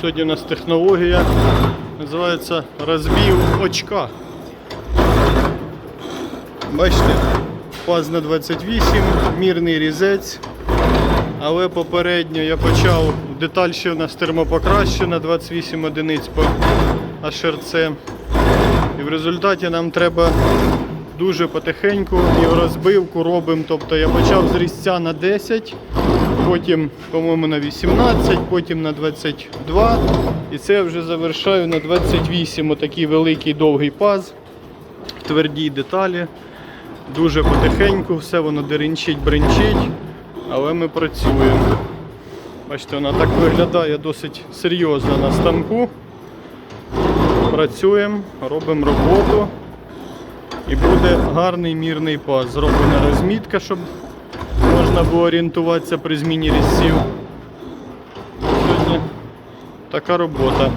Сьогодні у нас технологія називається розбів очка. Бачите, паз на 28, мірний різець. Але попередньо я почав деталь ще у нас термопокращена 28 одиниць по HRC. І в результаті нам треба дуже потихеньку і в розбивку робимо. Тобто я почав з різця на 10, потім, по-моєму, на 18, потім на 22. І це я вже завершаю на 28 отакий великий довгий паз в твердій деталі. Дуже потихеньку, все воно деренчить, бренчить, але ми працюємо. Бачите, вона так виглядає досить серйозно на станку. Працюємо, робимо роботу. І буде гарний мірний паз. Зроблена розмітка, щоб можна було орієнтуватися при зміні різців. Сьогодні така робота.